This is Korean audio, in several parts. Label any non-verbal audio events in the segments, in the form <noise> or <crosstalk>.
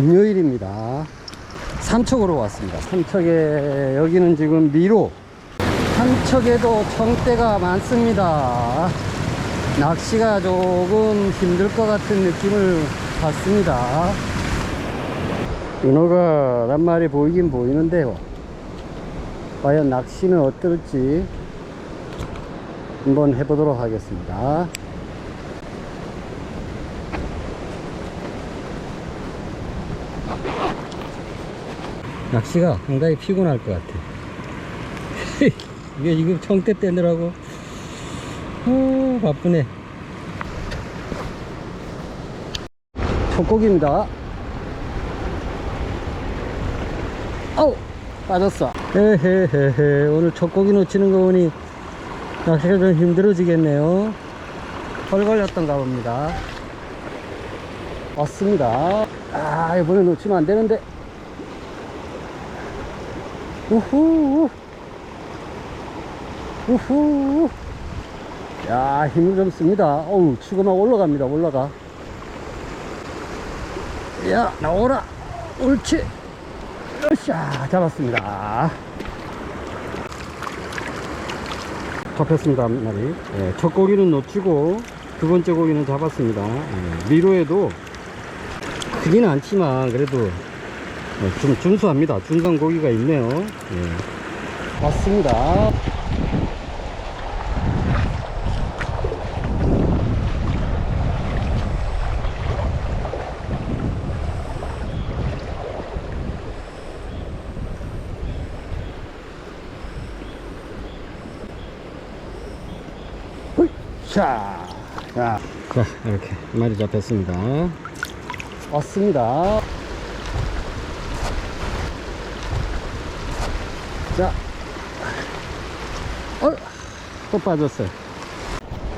금요일입니다. 삼척으로 왔습니다. 삼척에 여기는 지금 미로. 삼척에도 청대가 많습니다. 낚시가 조금 힘들 것 같은 느낌을 받습니다. 은어가 한 마리 보이긴 보이는데요. 과연 낚시는 어떨지 한번 해보도록 하겠습니다. 낚시가 상당히 피곤할 것 같아. <laughs> 이게 지금 청대 떼느라고 어, 바쁘네. 첫고기입니다. 아우 빠졌어. 헤헤헤헤 오늘 첫고기 놓치는 거 보니 낚시가 좀 힘들어지겠네요. 헐 걸렸던가 봅니다. 왔습니다. 아 이번에 놓치면 안 되는데. 우후. 우후. 야 힘을 좀 씁니다. 어우 치고 막 올라갑니다. 올라가. 야 나오라. 옳지. 으쌰 잡았습니다. 잡혔습니다 한 마리. 예, 첫 고기는 놓치고 두 번째 고기는 잡았습니다. 예, 미로에도 크지는 않지만 그래도 네, 좀 준수합니다. 중간 고기가 있네요. 예. 맞습니다. 자, 자, 자, 이렇게 한 마리 잡혔습니다. 왔습니다. 자, 어, 또 빠졌어요.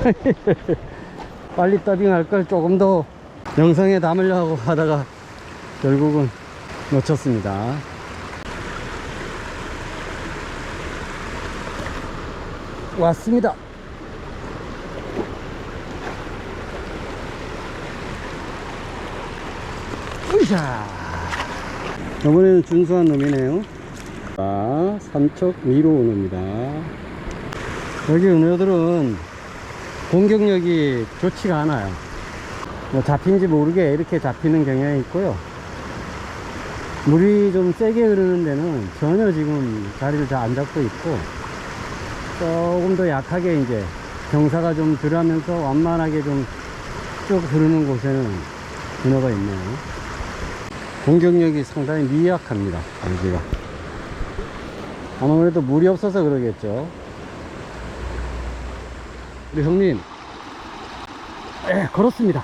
<laughs> 빨리 더빙할 걸 조금 더 영상에 담으려고 하다가 결국은 놓쳤습니다. 왔습니다. 으쌰! 이번에는 준수한 놈이네요. 자, 삼척 위로 은어입니다. 여기 은어들은 공격력이 좋지가 않아요. 뭐 잡힌지 모르게 이렇게 잡히는 경향이 있고요. 물이 좀 세게 흐르는 데는 전혀 지금 자리를 잘 안 잡고 있고 조금 더 약하게 이제 경사가 좀 덜하면서 완만하게 좀 쭉 흐르는 곳에는 은어가 있네요. 공격력이 상당히 미약합니다. 여기가. 아무래도 물이 없어서 그러겠죠. 우리 형님, 에, 걸었습니다.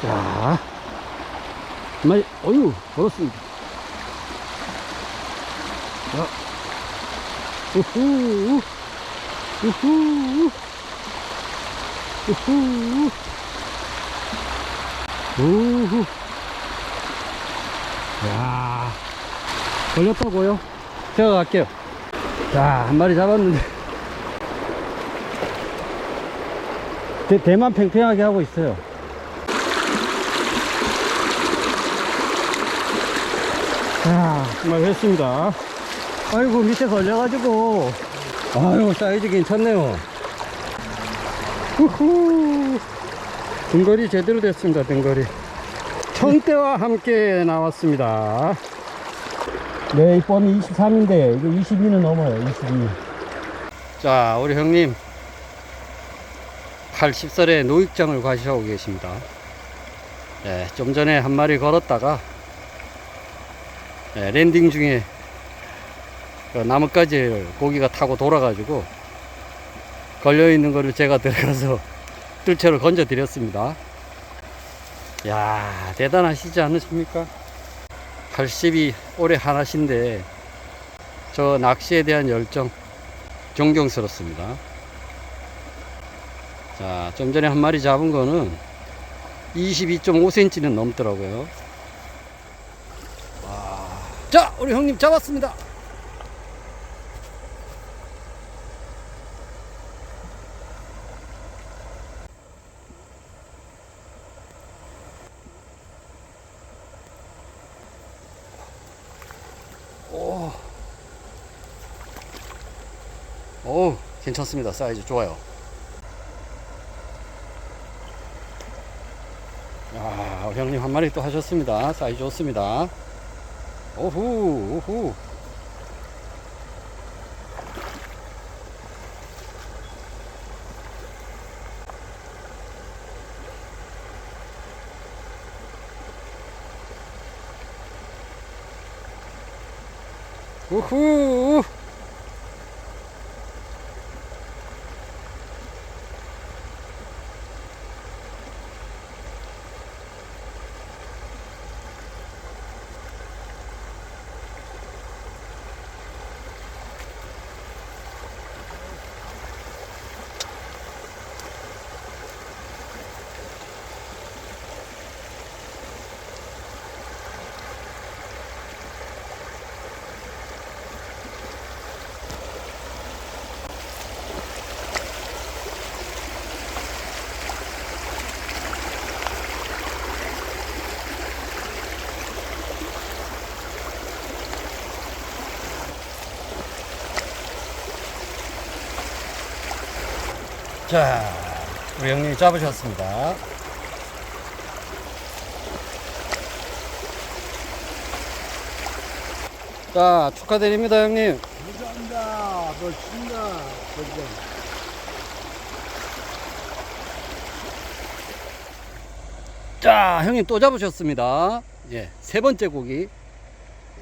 자, 말, 어유, 걸었습니다. 자, 우후, 우후, 우후, 우후. 야 걸렸다고요? 제가 갈게요. 자, 한 마리 잡았는데. 대, 대만 팽팽하게 하고 있어요. 자, 정말 했습니다. 아이고, 밑에 걸려가지고. 아유, 사이즈 괜찮네요. 우후. 등거리 제대로 됐습니다, 등거리. 청대와 함께 나왔습니다. 네, 이 뻔이 23인데, 이거 22는 넘어요, 22. 자, 우리 형님. 80살에 노익장을 가시하고 계십니다. 네, 좀 전에 한 마리 걸었다가, 네, 랜딩 중에 그 나뭇가지를 고기가 타고 돌아가지고, 걸려있는 거를 제가 들어가서 <laughs> 뜰채로 건져 드렸습니다. 야 대단하시지 않으십니까? 80이 올해 하나신데 저 낚시에 대한 열정 존경스럽습니다. 자, 좀 전에 한 마리 잡은 거는 22.5cm는 넘더라고요. 와. 자, 우리 형님 잡았습니다. 괜찮습니다. 사이즈 좋아요. 아, 형님 한 마리 또 하셨습니다. 사이즈 좋습니다. 오후, 오후. 우후. 자, 우리 형님이 잡으셨습니다. 자, 축하드립니다, 형님. 감사합니다. 멋진다. 멋져. 자, 형님 또 잡으셨습니다. 예, 세 번째 고기.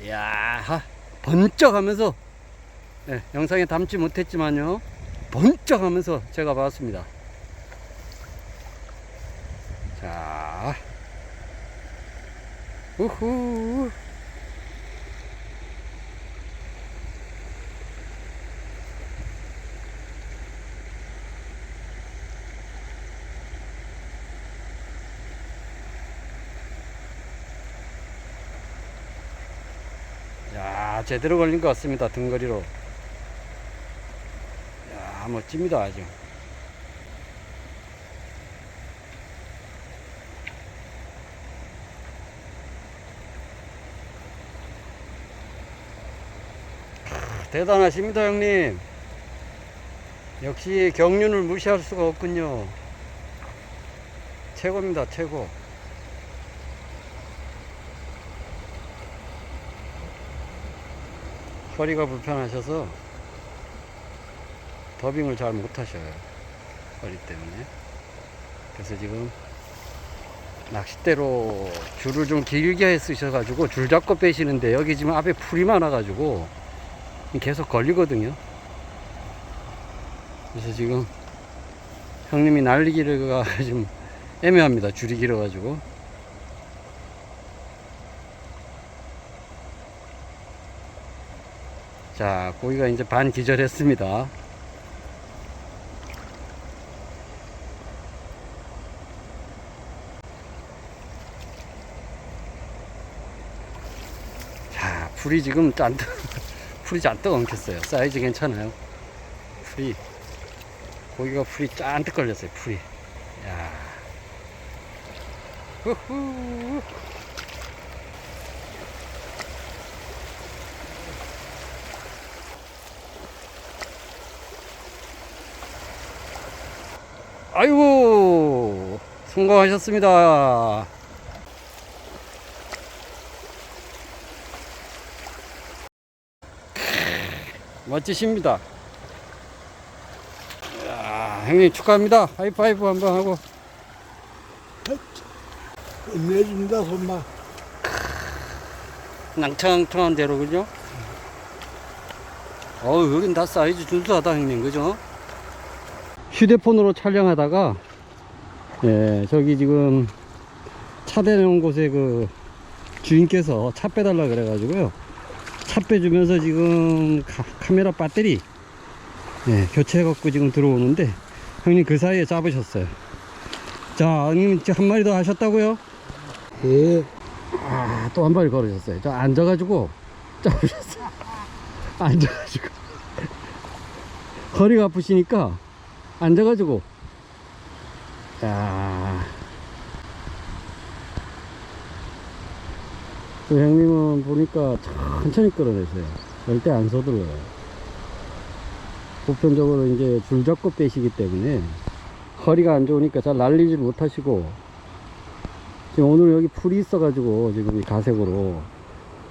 이야, 하, 번쩍 하면서, 예, 영상에 담지 못했지만요. 번쩍 하면서 제가 봤습니다. 자, 우후. 야, 제대로 걸린 것 같습니다. 등거리로. 야, 멋집니다. 아주. 크, 대단하십니다, 형님. 역시 경륜을 무시할 수가 없군요. 최고입니다, 최고. 허리가 불편하셔서 더빙을 잘 못하셔요. 허리 때문에. 그래서 지금 낚싯대로 줄을 좀 길게 쓰셔가지고 줄 잡고 빼시는데 여기 지금 앞에 풀이 많아가지고 계속 걸리거든요. 그래서 지금 형님이 날리기가 <laughs> 좀 애매합니다. 줄이 길어가지고. 자, 고기가 이제 반 기절했습니다. 자, 풀이 지금 잔뜩, <laughs> 풀이 잔뜩 엉켰어요. 사이즈 괜찮아요. 풀이, 고기가 풀이 잔뜩 걸렸어요, 풀이. 야 후후. 아이고 성공하셨습니다. 멋지십니다. 이야, 형님 축하합니다. 하이파이브 한번 하고. 끝내준다, 손만. 낭창창한 대로 그죠? 어우 여긴 다 사이즈 준수하다 형님 그죠? 휴대폰으로 촬영하다가 예 저기 지금 차 대놓은 곳에 그 주인께서 차 빼달라 그래가지고요 차 빼주면서 지금 카, 카메라 배터리 예 교체해갖고 지금 들어오는데 형님 그 사이에 잡으셨어요 자 형님 한 마리 더 하셨다고요? 예. 아, 또한 발이 걸으셨어요. 저 앉아가지고 <laughs> 잡으셨어요. 앉아가지고. 허리가 아프시니까 앉아가지고. 야. 그 형님은 보니까 천천히 끌어내세요. 절대 안 서둘러요. 보편적으로 이제 줄 잡고 빼시기 때문에 허리가 안 좋으니까 잘 날리지 못하시고 지금 오늘 여기 풀이 있어가지고 지금 이 가색으로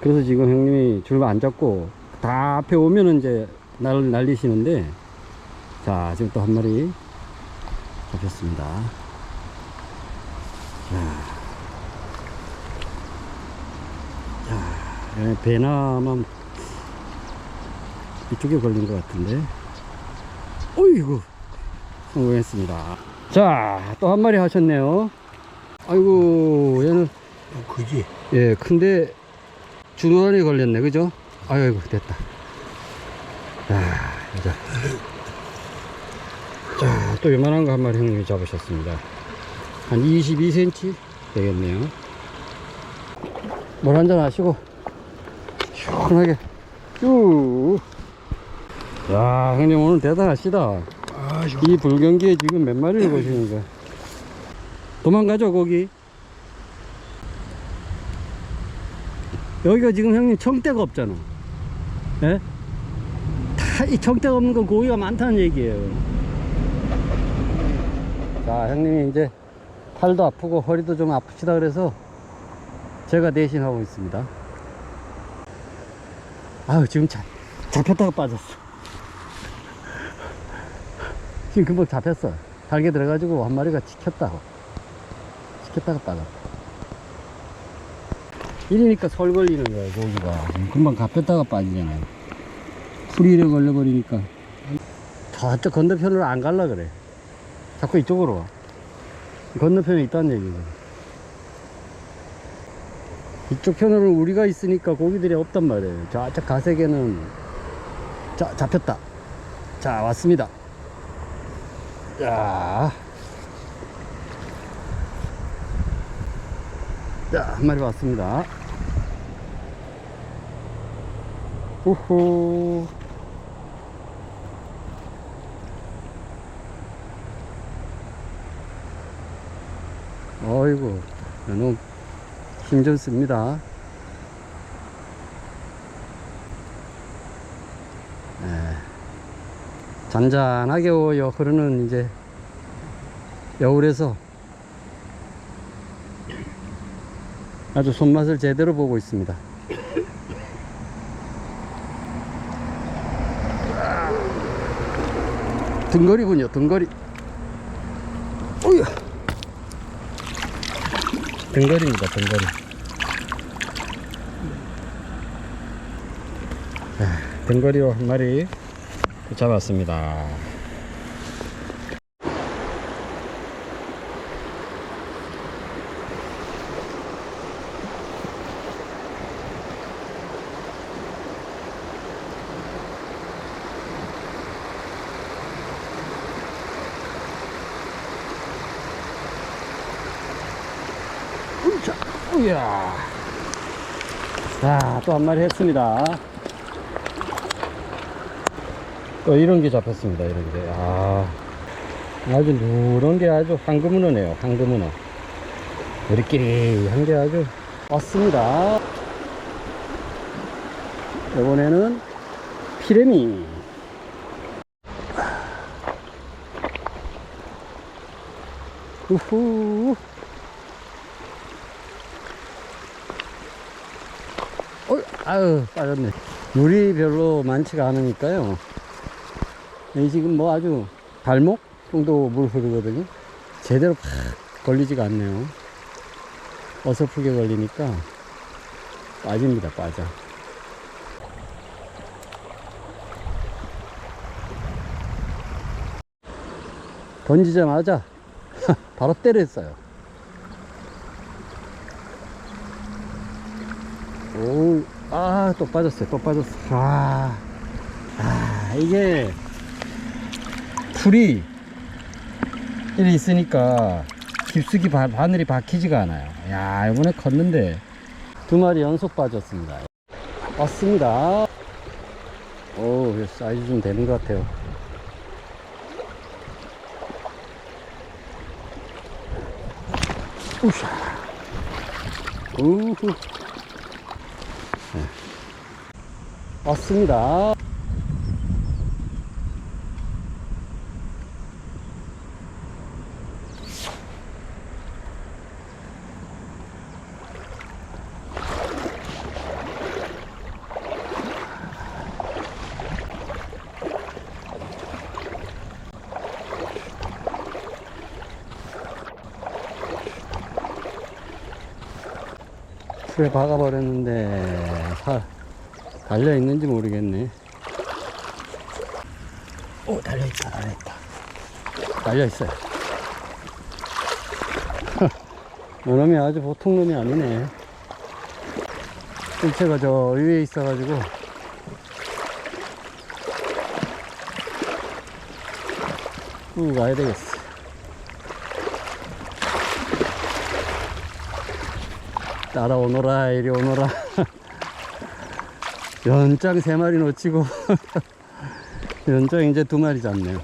그래서 지금 형님이 줄 안 잡고 다 앞에 오면은 이제 날, 날리시는데 자 지금 또 한 마리 잡혔습니다 자, 자 예, 배나만 이쪽에 걸린 것 같은데. 어이구 성공했습니다. 자 또 한 마리 하셨네요. 아이고 얘는 어, 그지? 예 큰데 주도안에 걸렸네 그죠? 아이고 됐다. 자 이제 자또 요만한 거 한 마리 형님이 잡으셨습니다. 한 22cm 되겠네요. 물 한잔 하시고 시원하게 쭉 야, 형님 오늘 대단하시다. 아, 저, 이 불경기에 지금 몇 마리를 <laughs> 보시는 거야? 도망가죠, 거기. 여기가 지금 형님 청대가 없잖아. 예? 다 이 청대가 없는 건 고기가 많다는 얘기예요. 자, 형님이 이제 팔도 아프고 허리도 좀 아프시다 그래서 제가 대신하고 있습니다. 아유, 지금 잡, 잡혔다가 빠졌어. 지금 금방 잡혔어. 달게 들어가지고 한 마리가 지켰다고. 지켰다가 빠졌다. 이러니까 솔 걸리는 거야, 고기가. 금방 잡혔다가 빠지잖아요. 풀이래 걸려버리니까. 저쪽 건너편으로 안 갈라 그래. 자꾸 이쪽으로 와. 건너편에 있다는 얘기죠. 이쪽 편으로 우리가 있으니까 고기들이 없단 말이에요. 저쪽 가세개는 자, 잡혔다. 자, 왔습니다. 자. 자, 한 마리 왔습니다. 우후. 어이구, 너무 힘좋습니다. 네. 잔잔하게 흐르는 이제 여울에서 아주 손맛을 제대로 보고 있습니다. 등거리군요, 등거리. 오야. 등거리입니다, 등거리. 자, 등거리로 한 마리 잡았습니다. 우야. 자, 또 한 마리 했습니다. 또 이런 게 잡혔습니다, 이런 게. 아, 아주 누런 게 아주 황금은어네요, 황금은어. 우리끼리 한 게 아주 왔습니다. 이번에는 피레미. 우후. 어, 아유, 빠졌네. 물이 별로 많지가 않으니까요. 이 지금 뭐 아주 발목 정도 물 흐르거든요. 제대로 팍 걸리지가 않네요. 어설프게 걸리니까 빠집니다, 빠져. 던지자마자 <laughs> 바로 때렸어요. 오, 아, 또 빠졌어요. 또 빠졌어. 아, 아, 이게 풀이 이리 있으니까 깊숙이 바, 바늘이 박히지가 않아요. 야, 이번에 컸는데 두 마리 연속 빠졌습니다. 왔습니다. 오, 사이즈 좀 되는 것 같아요. 우샤. 우후. 왔습니다. 술에 박아버렸는데 살 달려 있는지 모르겠네. 오 달려 있다 달려 있다. 달려 있어요. <laughs> 이놈이 아주 보통 놈이 아니네. 뜰채가 저 위에 있어가지고. 쭉 가야 되겠어. 따라오너라 이리 오너라 <laughs> 연장 세 마리 놓치고. <laughs> 연장 이제 두 마리 잡네요.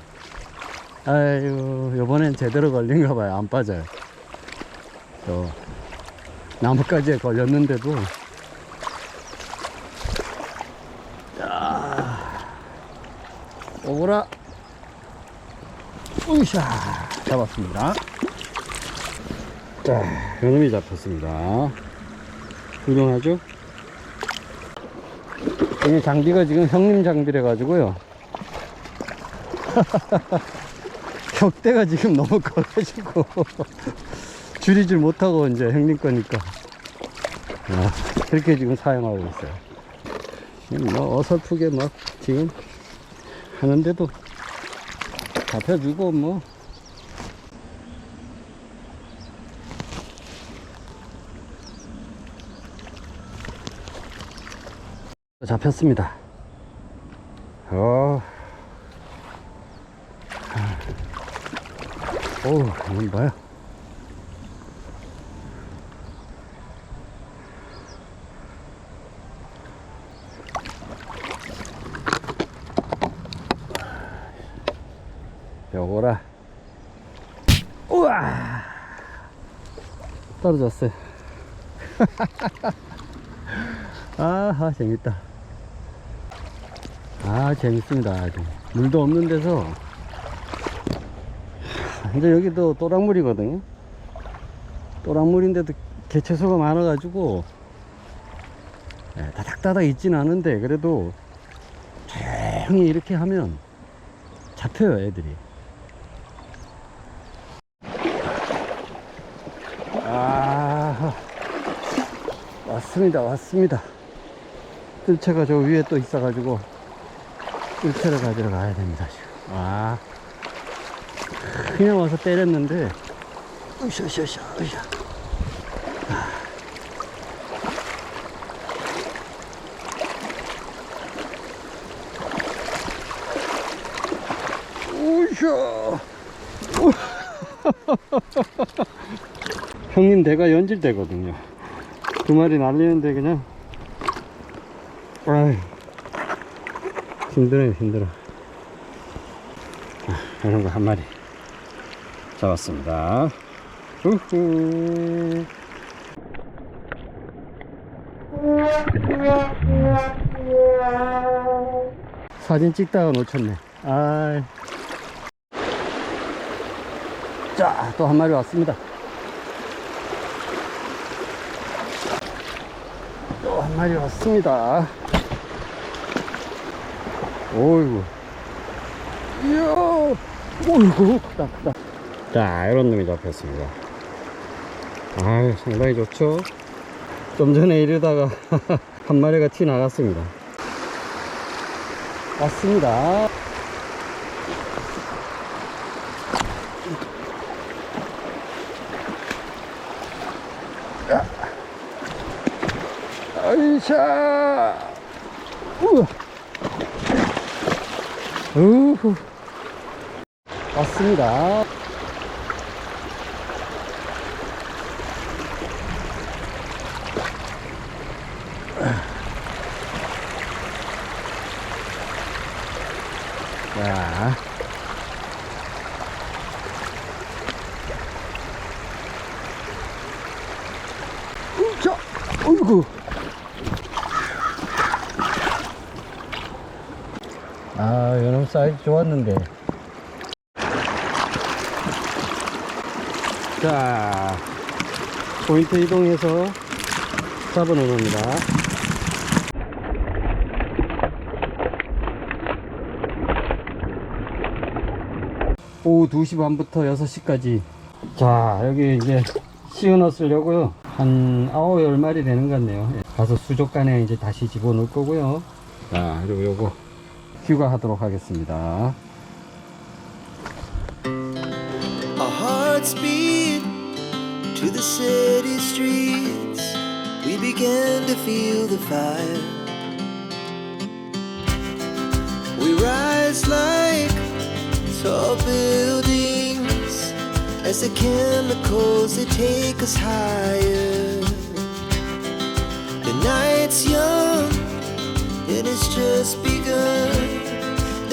아유 요번엔 제대로 걸린가 봐요. 안 빠져요. 저 나뭇가지에 걸렸는데도. 자 오거라. 으쌰 잡았습니다. 자 요놈이 잡혔습니다. 훌륭하죠 이 장비가 지금 형님 장비래 가지고요. <laughs> 격대가 지금 너무 커가지고 <laughs> 줄이질 못하고 이제 형님 거니까. 아, 그렇게 지금 사용하고 있어요. 지금 뭐 어설프게 막 지금 하는데도 잡혀주고 뭐 잡혔습니다 어. 오, 이건 뭐야? 요거라. 우와! 떨어졌어요. <laughs> 아하, 재밌다. 아, 재밌습니다. 아주. 물도 없는 데서. 근데 여기도 또랑물이거든요. 또랑물인데도 개체수가 많아 가지고, 예, 다닥다닥 있진 않은데, 그래도 조용히 이렇게 하면 잡혀요, 애들이. 아, 왔습니다, 왔습니다. 뜰채가 저 위에 또 있어 가지고, 뜰채를 가지러 가야 됩니다, 지금. 아, 그냥 와서 때렸는데, 으쌰으쌰으쌰, 으쌰. 으쌰. <laughs> 형님 대가 연질되거든요. 두 마리 날리는데 그냥 아이 힘들어요 힘들어. 아, 이런 거 한 마리 잡았습니다. 우후 사진 찍다가 놓쳤네. 아이. 자, 또 한 마리 왔습니다. 또 한 마리 왔습니다. 오이구. 이야, 오이구, 크다, 크다. 자, 이런 놈이 잡혔습니다. 아유, 상당히 좋죠? 좀 전에 이러다가 <laughs> 한 마리가 튀 나갔습니다. 왔습니다. 아이샤 우와 우후. 왔습니다 자 자, 어이구. 아, 이놈 사이즈 좋았는데. 자, 포인트 이동해서 잡아놓은 겁니다. 오후 2시 반부터 6시까지. 자, 여기 이제 씌워 넣으려고요. 한 아홉 열 마리 되는 것 같네요. 예. 가서 수족관에 이제 다시 집어넣을 거고요. 자, 그리고 요거 휴가하도록 하겠습니다. Our hearts beat to the city streets. We began to feel the fire. We rise like tall buildings as the chemicals they take us higher. The night's young and it's just begun